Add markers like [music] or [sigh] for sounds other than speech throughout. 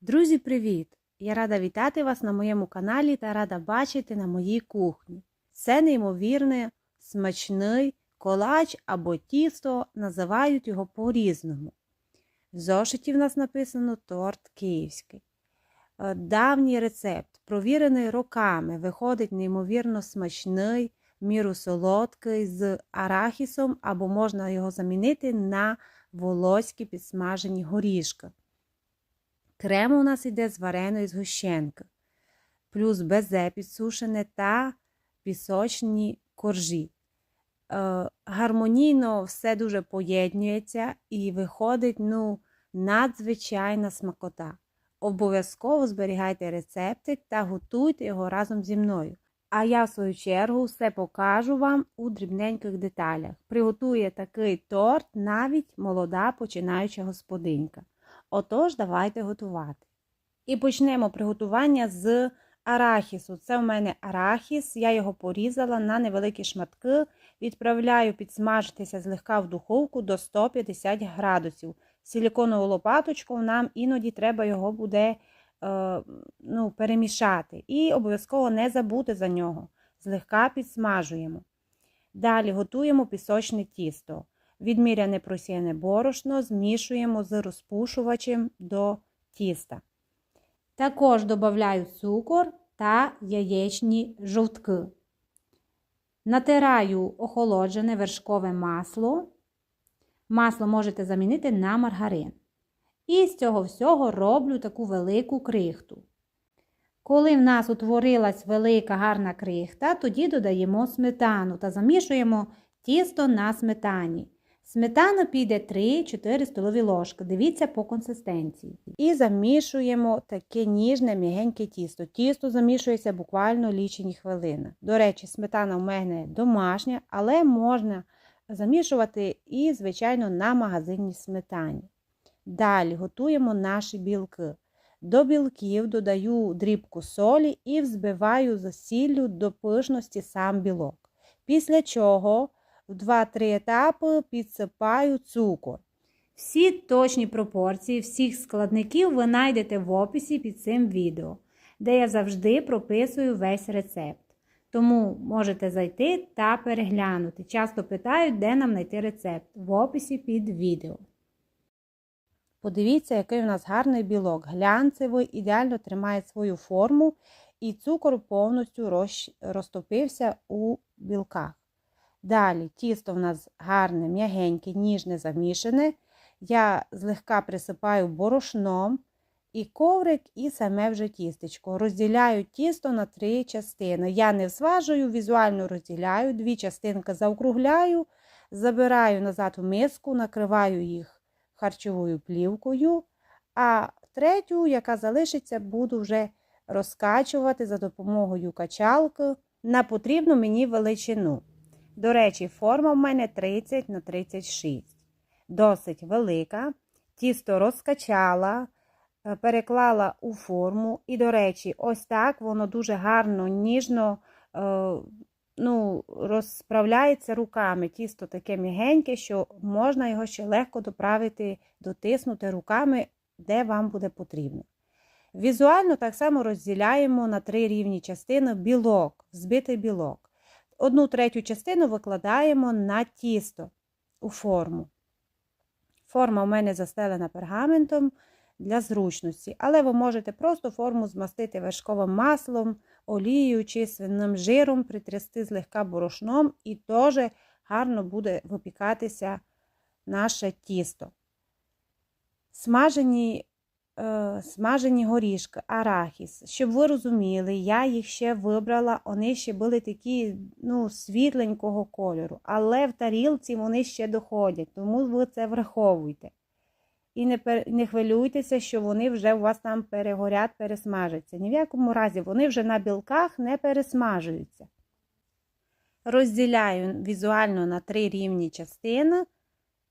Друзі, привіт! Я рада вітати вас на моєму каналі та рада бачити на моїй кухні. Це неймовірний смачний колач або тісто, називають його по-різному. В зошиті в нас написано торт київський. Е, Давній рецепт, провірений роками, виходить неймовірно смачний, міру солодкий з арахісом, або можна його замінити на волоські підсмажені горішки. Крем у нас йде з вареної згущенки, плюс безе підсушене та пісочні коржі. Е, гармонійно все дуже поєднується і виходить ну, надзвичайна смакота. Обов'язково зберігайте рецептик та готуйте його разом зі мною. А я, в свою чергу, все покажу вам у дрібненьких деталях. Приготує такий торт навіть молода починаюча господинька. Отож, давайте готувати. І почнемо приготування з арахісу. Це в мене арахіс, я його порізала на невеликі шматки, відправляю підсмажитися злегка в духовку до 150 градусів. Силіконову лопаточку нам іноді треба його буде е, ну, перемішати. І обов'язково не забути за нього. Злегка підсмажуємо. Далі готуємо пісочне тісто. Відміряне просіяне борошно змішуємо з розпушувачем до тіста. Також додаю цукор та яєчні жовтки. Натираю охолоджене вершкове масло. Масло можете замінити на маргарин. І з цього всього роблю таку велику крихту. Коли в нас утворилась велика гарна крихта, тоді додаємо сметану та замішуємо тісто на сметані. Сметана піде 3-4 столові ложки. Дивіться по консистенції. І замішуємо таке ніжне, м'ягеньке тісто. Тісто замішується буквально лічені хвилини. До речі, сметана в мене домашня, але можна замішувати і, звичайно, на магазинній сметані. Далі готуємо наші білки. До білків додаю дрібку солі і взбиваю за сіллю до пишності сам білок. Після чого в 2-3 етапи підсипаю цукор. Всі точні пропорції всіх складників ви знайдете в описі під цим відео, де я завжди прописую весь рецепт. Тому можете зайти та переглянути. Часто питають, де нам знайти рецепт в описі під відео. Подивіться, який у нас гарний білок. Глянцевий, ідеально тримає свою форму, і цукор повністю розтопився у білках. Далі тісто в нас гарне, м'ягеньке, ніжне замішане. Я злегка присипаю борошном і коврик, і саме вже тістечко. Розділяю тісто на три частини. Я не зважую, візуально розділяю, дві частинки заокругляю, забираю назад в миску, накриваю їх харчовою плівкою, а третю, яка залишиться, буду вже розкачувати за допомогою качалки на потрібну мені величину. До речі, форма в мене 30 на 36. Досить велика. Тісто розкачала, е, переклала у форму. І, до речі, ось так воно дуже гарно, ніжно е, ну, розправляється руками. Тісто таке мігеньке, що можна його ще легко доправити, дотиснути руками, де вам буде потрібно. Візуально так само розділяємо на три рівні частини білок, збитий білок. Одну третю частину викладаємо на тісто у форму. Форма у мене застелена пергаментом для зручності, але ви можете просто форму змастити вершковим маслом, олією чи свиним жиром, притрясти злегка борошном, і теж гарно буде випікатися наше тісто. Смажені смажені горішки, арахіс. Щоб ви розуміли, я їх ще вибрала, вони ще були такі ну, світленького кольору. Але в тарілці вони ще доходять, тому ви це враховуйте. І не не хвилюйтеся, що вони вже у вас там перегорять, пересмажаться. Ні в якому разі вони вже на білках не пересмажуються. Розділяю візуально на три рівні частини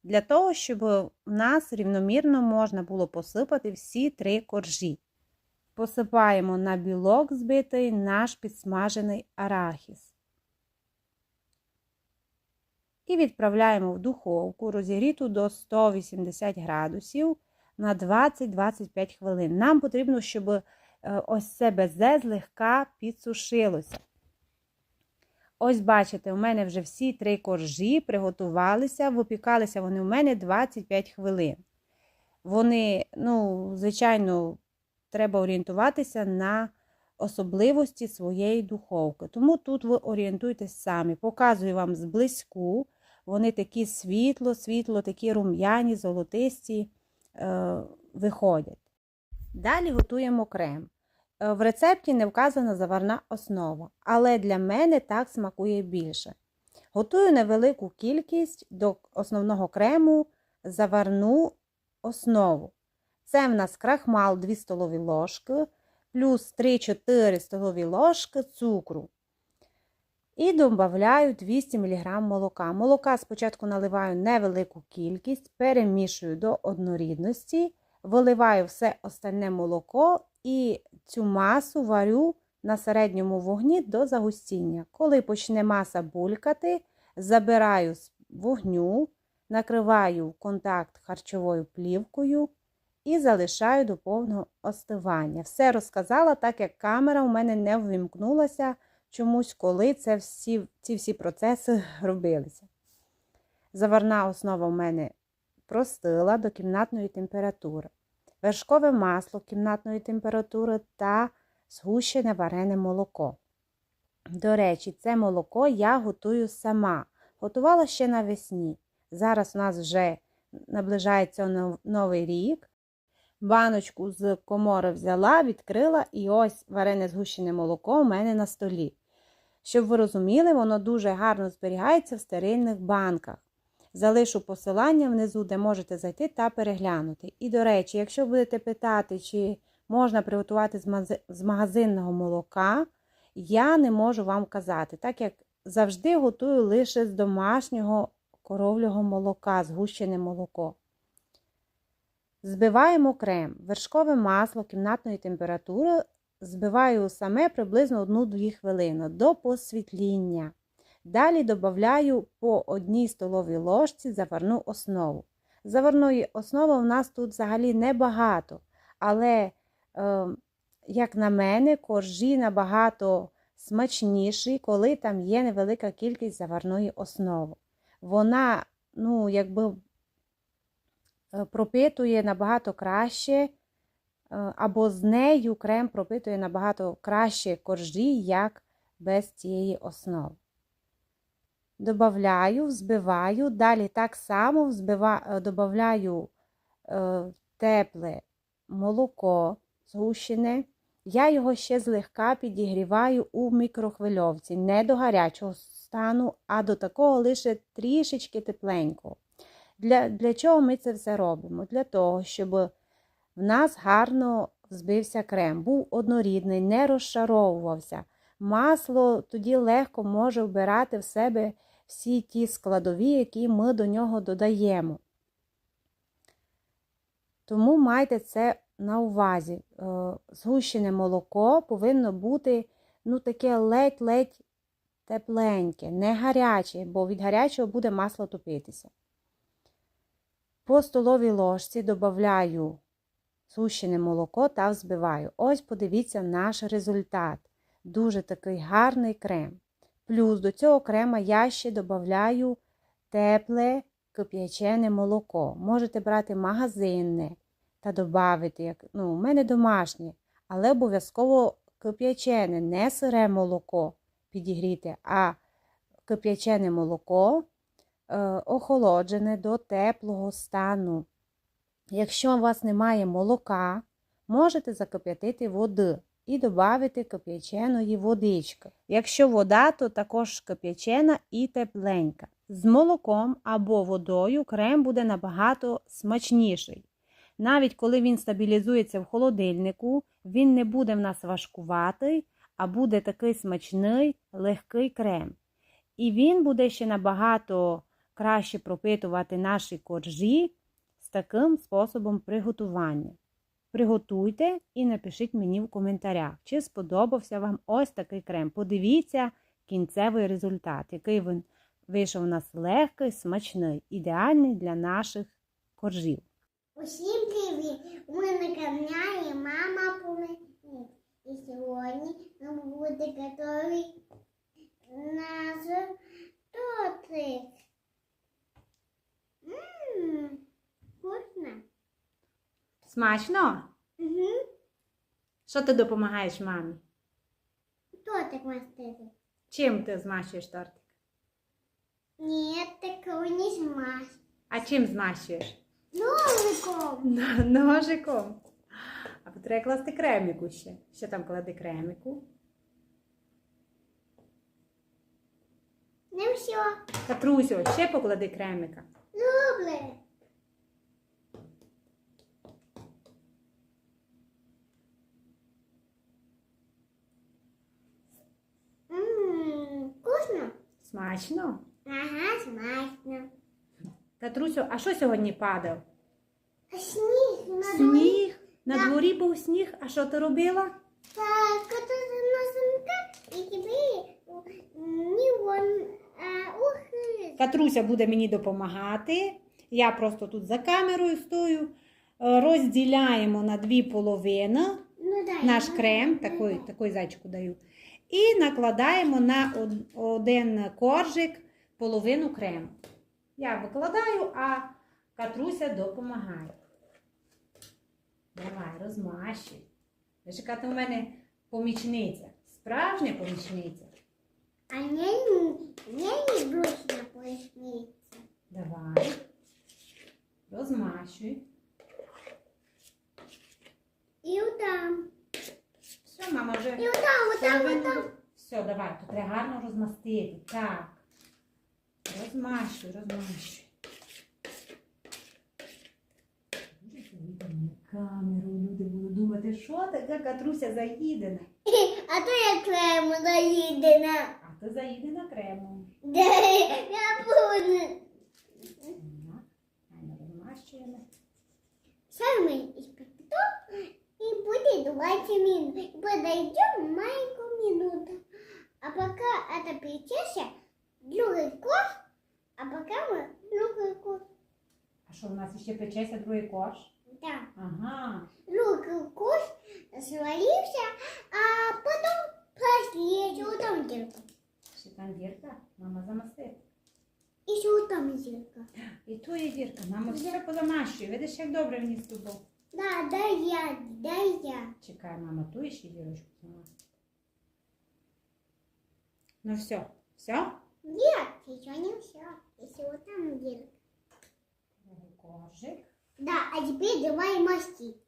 для того, щоб у нас рівномірно можна було посипати всі три коржі. Посипаємо на білок збитий наш підсмажений арахіс. І відправляємо в духовку розігріту до 180 градусів на 20-25 хвилин. Нам потрібно, щоб е, ось це безе злегка підсушилося. Ось, бачите, у мене вже всі три коржі приготувалися, випікалися вони у мене 25 хвилин. Вони, ну, звичайно, треба орієнтуватися на особливості своєї духовки. Тому тут ви орієнтуйтесь самі. Показую вам зблизьку. Вони такі світло, світло, такі рум'яні, золотисті е, виходять. Далі готуємо крем. Е, в рецепті не вказана заварна основа, але для мене так смакує більше. Готую невелику кількість до основного крему заварну основу. Це в нас крахмал 2 столові ложки, плюс 3-4 столові ложки цукру. І додаю 200 мг молока. Молока спочатку наливаю невелику кількість, перемішую до однорідності, виливаю все остальне молоко і цю масу варю на середньому вогні до загустіння. Коли почне маса булькати, забираю з вогню, накриваю контакт харчовою плівкою і залишаю до повного остивання. Все розказала, так як камера у мене не ввімкнулася чомусь, коли це всі, ці всі процеси [laughs] робилися. Заварна основа в мене простила до кімнатної температури. Вершкове масло кімнатної температури та згущене варене молоко. До речі, це молоко я готую сама. Готувала ще навесні. Зараз у нас вже наближається новий рік. Баночку з комори взяла, відкрила і ось варене згущене молоко у мене на столі. Щоб ви розуміли, воно дуже гарно зберігається в стерильних банках. Залишу посилання внизу, де можете зайти та переглянути. І, до речі, якщо будете питати, чи можна приготувати з магазинного молока, я не можу вам казати, так як завжди готую лише з домашнього коровлього молока, згущене молоко. Збиваємо крем, вершкове масло кімнатної температури збиваю саме приблизно 1-2 хвилини до посвітління. Далі додаю по одній столовій ложці заварну основу. Заварної основи у нас тут взагалі небагато, але, е, як на мене, коржі набагато смачніші, коли там є невелика кількість заварної основи. Вона, ну, якби е, пропитує набагато краще, е, або з нею крем пропитує набагато краще коржі, як без цієї основи. Добавляю, взбиваю, далі так само взбива, е, додаю е, тепле молоко згущене. Я його ще злегка підігріваю у мікрохвильовці, не до гарячого стану, а до такого лише трішечки тепленького. Для, Для чого ми це все робимо? Для того, щоб в нас гарно взбився крем, був однорідний, не розшаровувався. Масло тоді легко може вбирати в себе всі ті складові, які ми до нього додаємо. Тому майте це на увазі. Е, згущене молоко повинно бути ну, таке ледь-ледь тепленьке, не гаряче, бо від гарячого буде масло топитися. По столовій ложці додаю згущене молоко та взбиваю. Ось подивіться наш результат. Дуже такий гарний крем. Плюс до цього крема я ще додаю тепле кип'ячене молоко. Можете брати магазинне та додати, як, ну, у мене домашнє, але обов'язково кип'ячене, не сире молоко підігріти, а кип'ячене молоко е, охолоджене до теплого стану. Якщо у вас немає молока, можете закип'ятити води і додати кип'яченої водички. Якщо вода, то також кип'ячена і тепленька. З молоком або водою крем буде набагато смачніший. Навіть коли він стабілізується в холодильнику, він не буде в нас важкуватий, а буде такий смачний, легкий крем. І він буде ще набагато краще пропитувати наші коржі з таким способом приготування. Приготуйте і напишіть мені в коментарях, чи сподобався вам ось такий крем. Подивіться кінцевий результат, який він вийшов у нас легкий, смачний, ідеальний для наших коржів. Усім привіт! Ми на каналі Мама Помічник. І сьогодні нам буде готовий наш тортик. Ммм, вкусно. Смачно? Що ти допомагаєш мамі? Тортик мастити. Чим ти змащуєш тортик? Ні, такого не смаж. А чим змащуєш? Ножиком. Ножиком. А треба класти креміку ще. Ще там клади креміку. Не все. Катрусю, ще поклади кремика. Люблю. Ммм, вкусно? Смачно. Ага, смачно. Катрусю, а що сьогодні падав? Сніг на дворі. Сніг. На Так. дворі був сніг, а що ти робила? Так, это на сумка, и тебе не вон, а ухи. Катруся буде мені допомагати. Я просто тут за камерою стою. Е, Розділяємо на дві половини Ну да. наш я крем, знаю. такий, такий зайчику даю. І накладаємо на один коржик половину крему. Я викладаю, а Катруся допомагає. Давай, розмащуй. Ви яка у мене помічниця, справжня помічниця. А я не, я не бросила поясница. Давай. Розмащуй. Вот там. Все, мама вже. И вот там, вот там, вот там. Все, давай, тут треба гарно розмастити. Так. Розмащуй, розмащуй. Камеру, люди будуть думати, що така Катруся заїдена. [laughs] А то я крему заїдена. А то заїдена кремом. Да, [laughs] я буду. Розмащуємо. Саме испекло и будет 20 минут. И подойдем маленькую минуту. А пока это печешься, другой кош, а пока мы другой кош. А що, у нас ще печеться другий корж? Да. А Ага. Другой кош свалился, а потом последний, вот там дырка. Ще там дірка, мама замастить. Еще вот там дырка. І то є дірка, мама все позамащує. Видиш, як добре мені з тобою. Да, дай я, дай я. Чекай, мама, ту ще дірочку сама. Ну все, все? Нет, еще не все. Еще вот там дырка. Коржик. Да, а теперь давай мастить.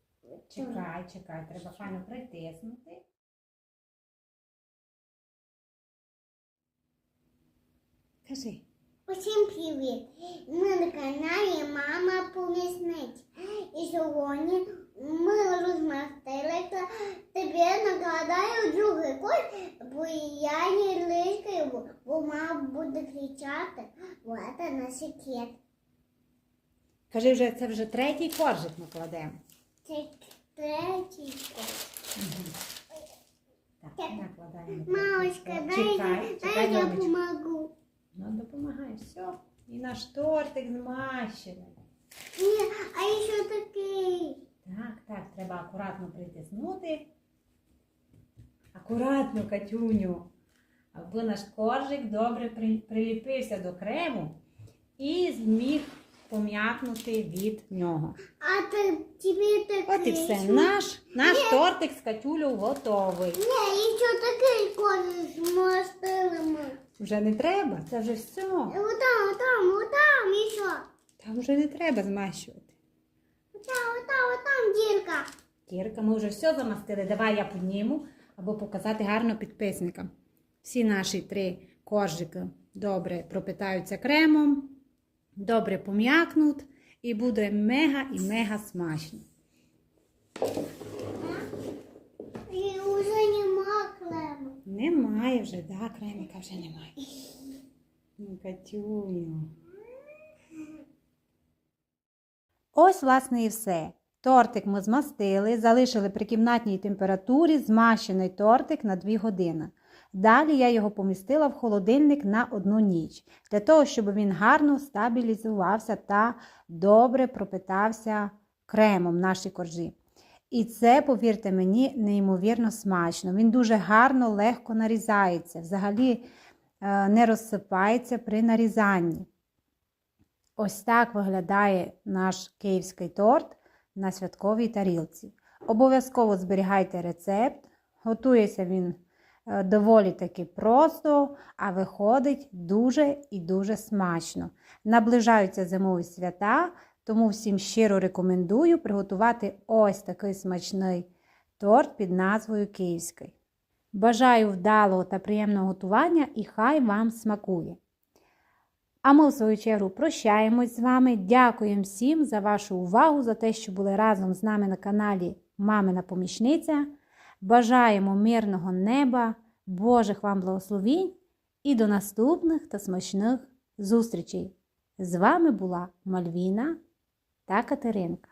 Чекай, чекай, треба файно притиснути. Кажи. Усім привіт! Ми на каналі Мама Помісниць. І сьогодні ми розмастили та тепер накладаю другий кот, бо я не лишкаю, бо мама буде кричати. Вот на секрет. Кажи вже, це вже третій коржик накладемо. Це третій кот. Так, накладаємо. Мамочка, дай, Чекай, дай я донечко. помогу. Ну, допомагай, все. І наш тортик змащений. Ні, а ще такий. Так, так, треба акуратно притиснути. Акуратно, Катюню. Аби наш коржик добре приліпився до крему і зміг пом'якнути від нього. А тобі такий. От і все. Наш, наш тортик з Катюлю готовий. Ні, і ще такий з мастилами. Вже не треба, це вже все. Вот там, вот там, вот там вже не треба змащувати. Вот там, вот там, вот там дырка. Кірка, ми вже все замастили. Давай я підніму, або показати гарно підписникам. Всі наші три коржики добре пропитаються кремом, добре пом'якнуть і буде мега і мега смачно. И уже нема клема. Немає вже, да, креміка вже немає. Ну, Катюню. Ось, власне, і все. Тортик ми змастили, залишили при кімнатній температурі змащений тортик на 2 години. Далі я його помістила в холодильник на одну ніч, для того, щоб він гарно стабілізувався та добре пропитався кремом наші коржі. І це, повірте мені, неймовірно смачно. Він дуже гарно, легко нарізається, взагалі е, не розсипається при нарізанні. Ось так виглядає наш київський торт на святковій тарілці. Обов'язково зберігайте рецепт. Готується він е, доволі таки просто, а виходить дуже і дуже смачно. Наближаються зимові свята, тому всім щиро рекомендую приготувати ось такий смачний торт під назвою Київський. Бажаю вдалого та приємного готування і хай вам смакує! А ми, в свою чергу, прощаємось з вами. Дякуємо всім за вашу увагу, за те, що були разом з нами на каналі Мамина Помічниця. Бажаємо мирного неба, Божих вам благословінь і до наступних та смачних зустрічей! З вами була Мальвіна та Катеринка.